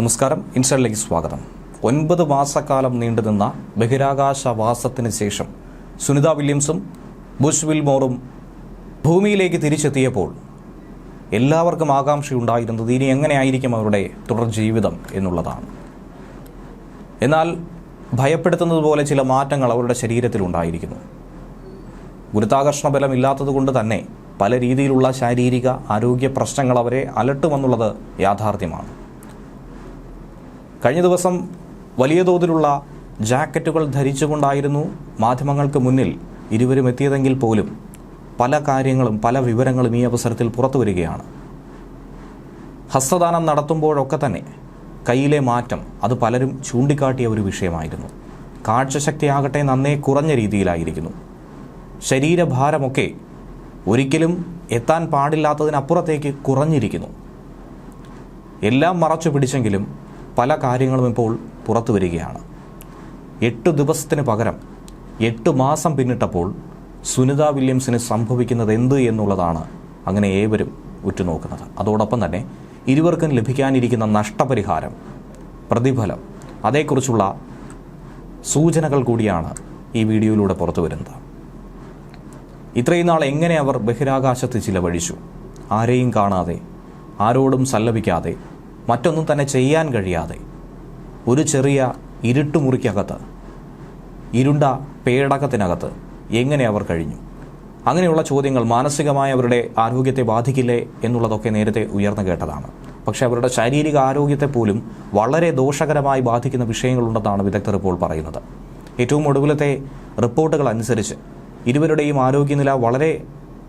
നമസ്കാരം. ഇൻസൈഡിലേക്ക് സ്വാഗതം. ഒൻപത് മാസക്കാലം നീണ്ടുനിന്ന ബഹിരാകാശവാസത്തിന് ശേഷം സുനിത വില്യംസും ബുഷ് വിൽമോറും ഭൂമിയിലേക്ക് തിരിച്ചെത്തിയപ്പോൾ എല്ലാവർക്കും ആകാംക്ഷയുണ്ടായിരുന്നത് ഇനി എങ്ങനെയായിരിക്കും അവരുടെ തുടർ ജീവിതം എന്നുള്ളതാണ്. എന്നാൽ ഭയപ്പെടുത്തുന്നത് പോലെ ചില മാറ്റങ്ങൾ അവരുടെ ശരീരത്തിലുണ്ടായിരിക്കുന്നു ഗുരുത്വാകർഷണ ബലം ഇല്ലാത്തതുകൊണ്ട് തന്നെ പല രീതിയിലുള്ള ശാരീരിക ആരോഗ്യ പ്രശ്നങ്ങൾ അവരെ അലട്ടുമെന്നുള്ളത് യാഥാർത്ഥ്യമാണ്. കഴിഞ്ഞ ദിവസം വലിയ തോതിലുള്ള ജാക്കറ്റുകൾ ധരിച്ചുകൊണ്ടായിരുന്നു മാധ്യമങ്ങൾക്ക് മുന്നിൽ ഇരുവരും എത്തിയതെങ്കിൽ പോലും പല കാര്യങ്ങളും പല വിവരങ്ങളും ഈ അവസരത്തിൽ പുറത്തു വരികയാണ്. ഹസ്തദാനം നടത്തുമ്പോഴൊക്കെ തന്നെ കയ്യിലെ മാറ്റം അത് പലരും ചൂണ്ടിക്കാട്ടിയ ഒരു വിഷയമായിരുന്നു. കാഴ്ചശക്തിയാകട്ടെ നന്നേ കുറഞ്ഞ രീതിയിലായിരിക്കുന്നു. ശരീരഭാരമൊക്കെ ഒരിക്കലും എത്താൻ പാടില്ലാത്തതിനപ്പുറത്തേക്ക് കുറഞ്ഞിരിക്കുന്നു. എല്ലാം മറച്ചു പിടിച്ചെങ്കിലും പല കാര്യങ്ങളും ഇപ്പോൾ പുറത്തു വരികയാണ്. എട്ട് ദിവസത്തിന് പകരം എട്ട് മാസം പിന്നിട്ടപ്പോൾ സുനിത വില്യംസിന് സംഭവിക്കുന്നത് എന്ത് എന്നുള്ളതാണ് അങ്ങനെ ഏവരും ഉറ്റുനോക്കുന്നത്. അതോടൊപ്പം തന്നെ ഇരുവർക്കും ലഭിക്കാനിരിക്കുന്ന നഷ്ടപരിഹാരം പ്രതിഫലം അതേക്കുറിച്ചുള്ള സൂചനകൾ കൂടിയാണ് ഈ വീഡിയോയിലൂടെ പുറത്തു വരുന്നത്. ഇത്രയും നാൾ എങ്ങനെ അവർ ബഹിരാകാശത്ത് ചിലവഴിച്ചു? ആരെയും കാണാതെ ആരോടും സല്ലപിക്കാതെ മറ്റൊന്നും തന്നെ ചെയ്യാൻ കഴിയാതെ ഒരു ചെറിയ ഇരുട്ടുമുറിക്കകത്ത് ഇരുണ്ട പേടകത്തിനകത്ത് എങ്ങനെ അവർ കഴിഞ്ഞു? അങ്ങനെയുള്ള ചോദ്യങ്ങൾ മാനസികമായ അവരുടെ ആരോഗ്യത്തെ ബാധിക്കില്ലേ എന്നുള്ളതൊക്കെ നേരത്തെ ഉയർന്നു കേട്ടതാണ്. പക്ഷേ അവരുടെ ശാരീരിക ആരോഗ്യത്തെ പോലും വളരെ ദോഷകരമായി ബാധിക്കുന്ന വിഷയങ്ങളുണ്ടെന്നാണ് വിദഗ്ധർ ഇപ്പോൾ പറയുന്നത്. ഏറ്റവും ഒടുവിലത്തെ റിപ്പോർട്ടുകൾ അനുസരിച്ച് ഇരുവരുടെയും ആരോഗ്യനില വളരെ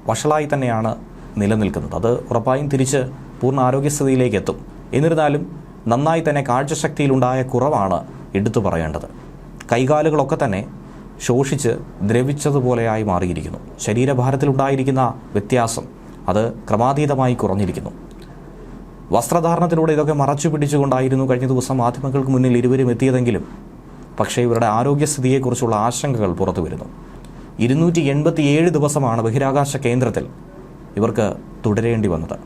വഷളായി തന്നെയാണ് നിലനിൽക്കുന്നത്. അത് ഉറപ്പായും തിരിച്ച് പൂർണ ആരോഗ്യസ്ഥിതിയിലേക്ക് എത്തും. എന്നിരുന്നാലും നന്നായി തന്നെ കാഴ്ചശക്തിയിലുണ്ടായ കുറവാണ് എടുത്തു പറയേണ്ടത്. കൈകാലുകളൊക്കെ തന്നെ ശോഷിച്ച് ദ്രവിച്ചതുപോലെയായി മാറിയിരിക്കുന്നു. ശരീരഭാരത്തിലുണ്ടായിരിക്കുന്ന വ്യത്യാസം അത് ക്രമാതീതമായി കുറഞ്ഞിരിക്കുന്നു. വസ്ത്രധാരണത്തിലൂടെ ഇതൊക്കെ മറച്ചു പിടിച്ചുകൊണ്ടായിരുന്നു കഴിഞ്ഞ ദിവസം മാധ്യമങ്ങൾക്ക് മുന്നിൽ ഇരുവരും എത്തിയതെങ്കിലും പക്ഷേ ഇവരുടെ ആരോഗ്യസ്ഥിതിയെക്കുറിച്ചുള്ള ആശങ്കകൾ പുറത്തു വരുന്നു. ഇരുന്നൂറ്റി എൺപത്തിയേഴ് ദിവസമാണ് ബഹിരാകാശ കേന്ദ്രത്തിൽ ഇവർക്ക് തുടരേണ്ടി വന്നത്.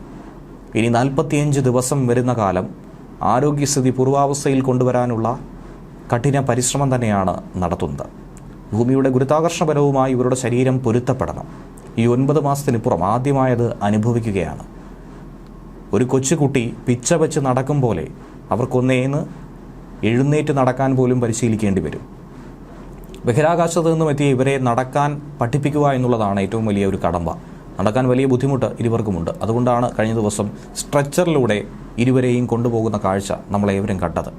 ഇനി നാൽപ്പത്തിയഞ്ച് ദിവസം വരുന്ന കാലം ആരോഗ്യസ്ഥിതി പൂർവാവസ്ഥയിൽ കൊണ്ടുവരാനുള്ള കഠിന പരിശ്രമം തന്നെയാണ് നടത്തുന്നത്. ഭൂമിയുടെ ഗുരുത്വാകർഷണപരവുമായി ഇവരുടെ ശരീരം പൊരുത്തപ്പെടണം. ഈ ഒൻപത് മാസത്തിനിപ്പുറം ആദ്യമായത് അനുഭവിക്കുകയാണ്. ഒരു കൊച്ചുകുട്ടി പിച്ച വെച്ച് നടക്കും പോലെ അവർക്കൊന്നേന്ന് എഴുന്നേറ്റ് നടക്കാൻ പോലും പരിശീലിക്കേണ്ടി വരും. ബഹിരാകാശത്ത് നിന്നും എത്തിയ ഇവരെ നടക്കാൻ പഠിപ്പിക്കുക എന്നുള്ളതാണ് ഏറ്റവും വലിയ ഒരു കടമ്പ. നടക്കാൻ വലിയ ബുദ്ധിമുട്ട് ഇരുവർക്കുമുണ്ട്. അതുകൊണ്ടാണ് കഴിഞ്ഞ ദിവസം സ്ട്രെച്ചറിലൂടെ ഇരുവരെയും കൊണ്ടുപോകുന്ന കാഴ്ച നമ്മളേവരും കണ്ടത്.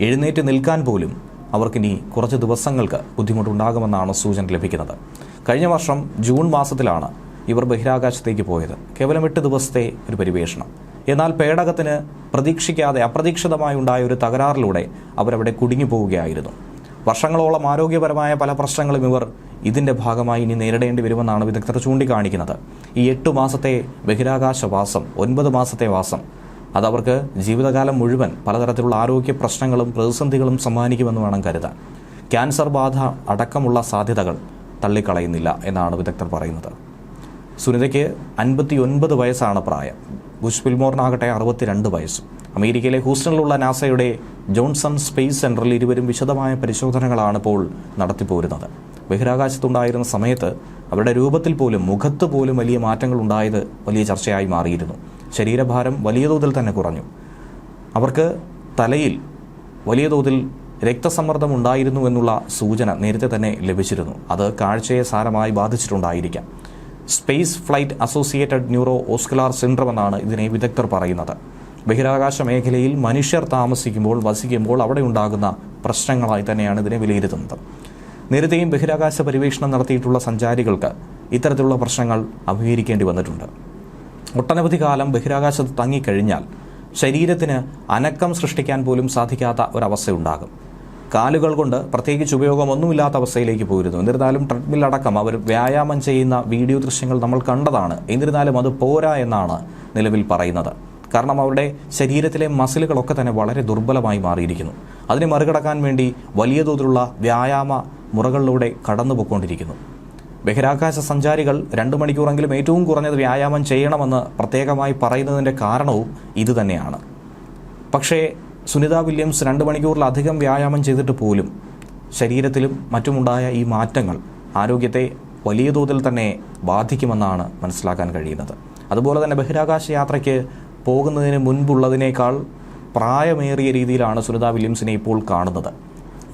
എഴുന്നേറ്റ് നിൽക്കാൻ പോലും അവർക്കിനി കുറച്ച് ദിവസങ്ങൾക്ക് ബുദ്ധിമുട്ടുണ്ടാകുമെന്നാണ് സൂചന ലഭിക്കുന്നത്. കഴിഞ്ഞ വർഷം ജൂൺ മാസത്തിലാണ് ഇവർ ബഹിരാകാശത്തേക്ക് പോയത്. കേവലം എട്ട് ദിവസത്തെ ഒരു പരിവേഷണം. എന്നാൽ പേടകത്തിന് പ്രതീക്ഷിക്കാതെ അപ്രതീക്ഷിതമായി ഉണ്ടായ ഒരു തകരാറിലൂടെ അവരവിടെ കുടുങ്ങിപ്പോവുകയായിരുന്നു. വർഷങ്ങളോളം ആരോഗ്യപരമായ പല പ്രശ്നങ്ങളും ഇവർ ഇതിന്റെ ഭാഗമായി ഇനി നേരിടേണ്ടി വരുമെന്നാണ് വിദഗ്ധർ ചൂണ്ടിക്കാണിക്കുന്നത്. ഈ എട്ട് മാസത്തെ ബഹിരാകാശ വാസം ഒൻപത് മാസത്തെ വാസം അതവർക്ക് ജീവിതകാലം മുഴുവൻ പലതരത്തിലുള്ള ആരോഗ്യ പ്രശ്നങ്ങളും പ്രതിസന്ധികളും സമ്മാനിക്കുമെന്ന് വേണം കരുതാൻ. ക്യാൻസർ ബാധ അടക്കമുള്ള സാധ്യതകൾ തള്ളിക്കളയുന്നില്ല എന്നാണ് വിദഗ്ധർ പറയുന്നത്. സുനിതയ്ക്ക് അൻപത്തി ഒൻപത് വയസ്സാണ് പ്രായം. ബുഷ് ഫിൽമോറിനാകട്ടെ അറുപത്തിരണ്ട് വയസ്സും. അമേരിക്കയിലെ ഹൂസ്റ്റണിലുള്ള നാസയുടെ ജോൺസൺ സ്പേസ് സെന്ററിൽ ഇരുവരും വിശദമായ പരിശോധനകളാണ് ഇപ്പോൾ നടത്തിപ്പോരുന്നത്. ബഹിരാകാശത്തുണ്ടായിരുന്ന സമയത്ത് അവരുടെ രൂപത്തിൽ പോലും മുഖത്ത് പോലും വലിയ മാറ്റങ്ങൾ ഉണ്ടായത് വലിയ ചർച്ചയായി മാറിയിരുന്നു. ശരീരഭാരം വലിയ തോതിൽ തന്നെ കുറഞ്ഞു. അവർക്ക് തലയിൽ വലിയ തോതിൽ രക്തസമ്മർദ്ദം ഉണ്ടായിരുന്നു എന്നുള്ള സൂചന നേരത്തെ തന്നെ ലഭിച്ചിരുന്നു. അത് കാഴ്ചയെ സാരമായി ബാധിച്ചിട്ടുണ്ടായിരിക്കാം. Space flight associated neuro ocular syndrome എന്നാണ് ഇതിനെ വിദഗ്ധർ പറയുന്നത്. ബഹിരാകാശ മേഖലയിൽ മനുഷ്യർ താമസിക്കുമ്പോൾ വസിക്കുമ്പോൾ അവിടെ ഉണ്ടാകുന്ന പ്രശ്നങ്ങളായി തന്നെയാണ് ഇതിനെ വിലയിരുത്തുന്നത്. നേരത്തെയും ബഹിരാകാശ പര്യവേഷണം നടത്തിയിട്ടുള്ള സഞ്ചാരികൾക്ക് ഇത്തരത്തിലുള്ള പ്രശ്നങ്ങൾ അഭിമുഖീകരിക്കേണ്ടി വന്നിട്ടുണ്ട്. ഒട്ടനവധി കാലം ബഹിരാകാശത്ത് തങ്ങിക്കഴിഞ്ഞാൽ ശരീരത്തിന് അനക്കം സൃഷ്ടിക്കാൻ പോലും സാധിക്കാത്ത ഒരവസ്ഥയുണ്ടാകും കാലുകൾ കൊണ്ട് പ്രത്യേകിച്ച് ഉപയോഗമൊന്നുമില്ലാത്ത അവസ്ഥയിലേക്ക് പോയിരുന്നു എന്നിരുന്നാലും ട്രെഡ്മിൽ അടക്കം അവർ വ്യായാമം ചെയ്യുന്ന വീഡിയോ ദൃശ്യങ്ങൾ നമ്മൾ കണ്ടതാണ്. എന്നിരുന്നാലും അത് പോരാ എന്നാണ് നിലവിൽ പറയുന്നത്. കാരണം അവരുടെ ശരീരത്തിലെ മസിലുകളൊക്കെ തന്നെ വളരെ ദുർബലമായി മാറിയിരിക്കുന്നു. അതിനെ മറികടക്കാൻ വേണ്ടി വലിയ തോതിലുള്ള വ്യായാമ മുറകളിലൂടെ കടന്നു പോയിക്കൊണ്ടിരിക്കുന്നു. ബഹിരാകാശ സഞ്ചാരികൾ രണ്ട് മണിക്കൂറെങ്കിലും ഏറ്റവും കുറഞ്ഞത് വ്യായാമം ചെയ്യണമെന്ന് പ്രത്യേകമായി പറയുന്നതിന്റെ കാരണവും ഇതുതന്നെയാണ് പക്ഷേ സുനിത വില്യംസ് രണ്ട് മണിക്കൂറിലധികം വ്യായാമം ചെയ്തിട്ട് പോലും ശരീരത്തിലും മറ്റുമുണ്ടായ ഈ മാറ്റങ്ങൾ ആരോഗ്യത്തെ വലിയ തോതിൽ തന്നെ ബാധിക്കുമെന്നാണ് മനസ്സിലാക്കാൻ കഴിയുന്നത്. അതുപോലെ തന്നെ ബഹിരാകാശ യാത്രയ്ക്ക് പോകുന്നതിന് മുൻപുള്ളതിനേക്കാൾ പ്രായമേറിയ രീതിയിലാണ് സുനിത വില്യംസിനെ ഇപ്പോൾ കാണുന്നത്.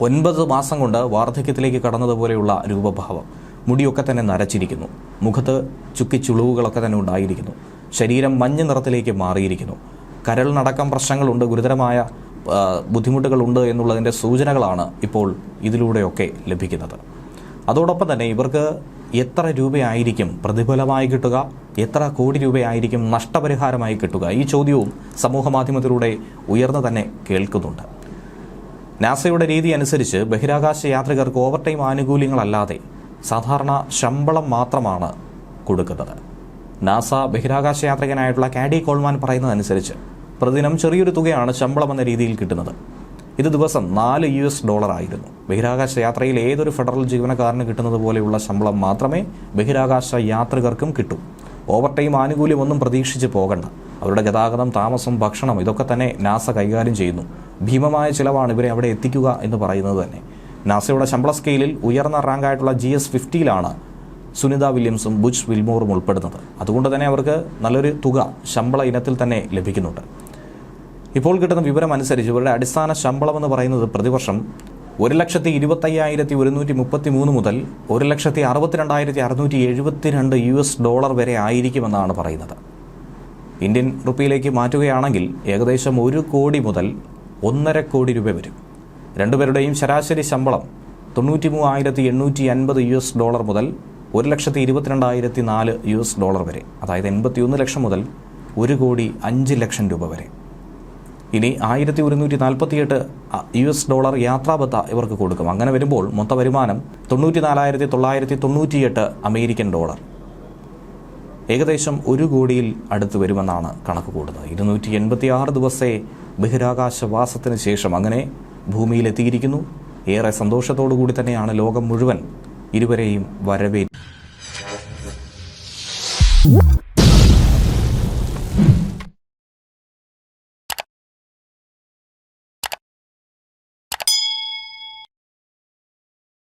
ഒൻപത് മാസം കൊണ്ട് വാർദ്ധക്യത്തിലേക്ക് കടന്നതുപോലെയുള്ള രൂപഭാവം മുടിയൊക്കെ തന്നെ നരച്ചിരിക്കുന്നു. മുഖത്ത് ചുക്കിച്ചുളിവുകളൊക്കെ തന്നെ ഉണ്ടായിരിക്കുന്നു. ശരീരം മഞ്ഞ നിറത്തിലേക്ക് മാറിയിരിക്കുന്നു. കരളിനടക്കം പ്രശ്നങ്ങളുണ്ട് ഗുരുതരമായ ബുദ്ധിമുട്ടുകളുണ്ട് എന്നുള്ളതിന്റെ സൂചനകളാണ് ഇപ്പോൾ ഇതിലൂടെയൊക്കെ ലഭിക്കുന്നത്. അതോടൊപ്പം തന്നെ ഇവർക്ക് എത്ര രൂപയായിരിക്കും പ്രതിഫലമായി കിട്ടുക? എത്ര കോടി രൂപയായിരിക്കും നഷ്ടപരിഹാരമായി കിട്ടുക? ഈ ചോദ്യവും സമൂഹ മാധ്യമത്തിലൂടെ ഉയർന്നു തന്നെ കേൾക്കുന്നുണ്ട്. നാസയുടെ രീതി അനുസരിച്ച് ബഹിരാകാശ യാത്രികർക്ക് ഓവർ ടൈം ആനുകൂല്യങ്ങളല്ലാതെ സാധാരണ ശമ്പളം മാത്രമാണ് കൊടുക്കുന്നത്. നാസ ബഹിരാകാശ യാത്രികനായിട്ടുള്ള കാഡി കോൾമാൻ പറയുന്നതനുസരിച്ച് പ്രതിദിനം ചെറിയൊരു തുകയാണ് ശമ്പളം എന്ന രീതിയിൽ കിട്ടുന്നത്. ഇത് ദിവസം നാല് യു എസ് ഡോളർ ആയിരുന്നു ബഹിരാകാശ യാത്രയിൽ ഏതൊരു ഫെഡറൽ ജീവനക്കാരന് കിട്ടുന്നത് പോലെയുള്ള ശമ്പളം മാത്രമേ ബഹിരാകാശ യാത്രികർക്കും കിട്ടൂ. ഓവർ ടൈം ആനുകൂല്യമൊന്നും പ്രതീക്ഷിച്ച് പോകണ്ട. അവരുടെ ഗതാഗതം താമസം ഭക്ഷണം ഇതൊക്കെ തന്നെ നാസ കൈകാര്യം ചെയ്യുന്നു. ഭീമമായ ചിലവാണ് ഇവരെ അവിടെ എത്തിക്കുക എന്ന് പറയുന്നത് തന്നെ. നാസയുടെ ശമ്പള സ്കെയിലിൽ ഉയർന്ന റാങ്കായിട്ടുള്ള ജി എസ് ഫിഫ്റ്റിയിലാണ് സുനിത വില്യംസും ബുച്ച് വിൽമോറും ഉൾപ്പെടുന്നത്. അതുകൊണ്ട് തന്നെ അവർക്ക് നല്ലൊരു തുക ശമ്പള ഇനത്തിൽ തന്നെ ലഭിക്കുന്നുണ്ട്. ഇപ്പോൾ കിട്ടുന്ന വിവരം അനുസരിച്ച് ഇവരുടെ അടിസ്ഥാന ശമ്പളം എന്ന് പറയുന്നത് പ്രതിവർഷം ഒരു ലക്ഷത്തി ഇരുപത്തയ്യായിരത്തി ഒരുന്നൂറ്റി മുപ്പത്തി മൂന്ന് മുതൽ ഒരു ലക്ഷത്തി അറുപത്തിരണ്ടായിരത്തി അറുന്നൂറ്റി എഴുപത്തിരണ്ട് യു എസ് ഡോളർ വരെ ആയിരിക്കുമെന്നാണ് പറയുന്നത്. ഇന്ത്യൻ റുപ്പിയിലേക്ക് മാറ്റുകയാണെങ്കിൽ ഏകദേശം ഒരു കോടി മുതൽ ഒന്നര കോടി രൂപ വരും. രണ്ടുപേരുടെയും ശരാശരി ശമ്പളം തൊണ്ണൂറ്റി മൂവായിരത്തി എണ്ണൂറ്റി അൻപത് യു എസ് ഡോളർ മുതൽ ഒരു ലക്ഷത്തി ഇരുപത്തിരണ്ടായിരത്തി നാല് യു എസ് ഡോളർ വരെ അതായത് എൺപത്തിയൊന്ന് ലക്ഷം മുതൽ ഒരു കോടി അഞ്ച് ലക്ഷം രൂപ വരെ. ഇനി ആയിരത്തി ഒരുന്നൂറ്റി നാൽപ്പത്തിയെട്ട് യു എസ് ഡോളർ യാത്രാബത്ത ഇവർക്ക് കൊടുക്കും. അങ്ങനെ വരുമ്പോൾ മൊത്ത വരുമാനം തൊണ്ണൂറ്റി നാലായിരത്തി തൊള്ളായിരത്തി തൊണ്ണൂറ്റിയെട്ട് അമേരിക്കൻ ഡോളർ. ഏകദേശം ഒരു കോടിയിൽ അടുത്ത് വരുമെന്നാണ് കണക്ക് കൂടുന്നത് ഇരുന്നൂറ്റി എൺപത്തി ആറ് ദിവസത്തെ ബഹിരാകാശവാസത്തിന് ശേഷം അങ്ങനെ ഭൂമിയിലെത്തിയിരിക്കുന്നു. ഏറെ സന്തോഷത്തോടു കൂടി തന്നെയാണ് ലോകം മുഴുവൻ ഇരുവരെയും വരവേ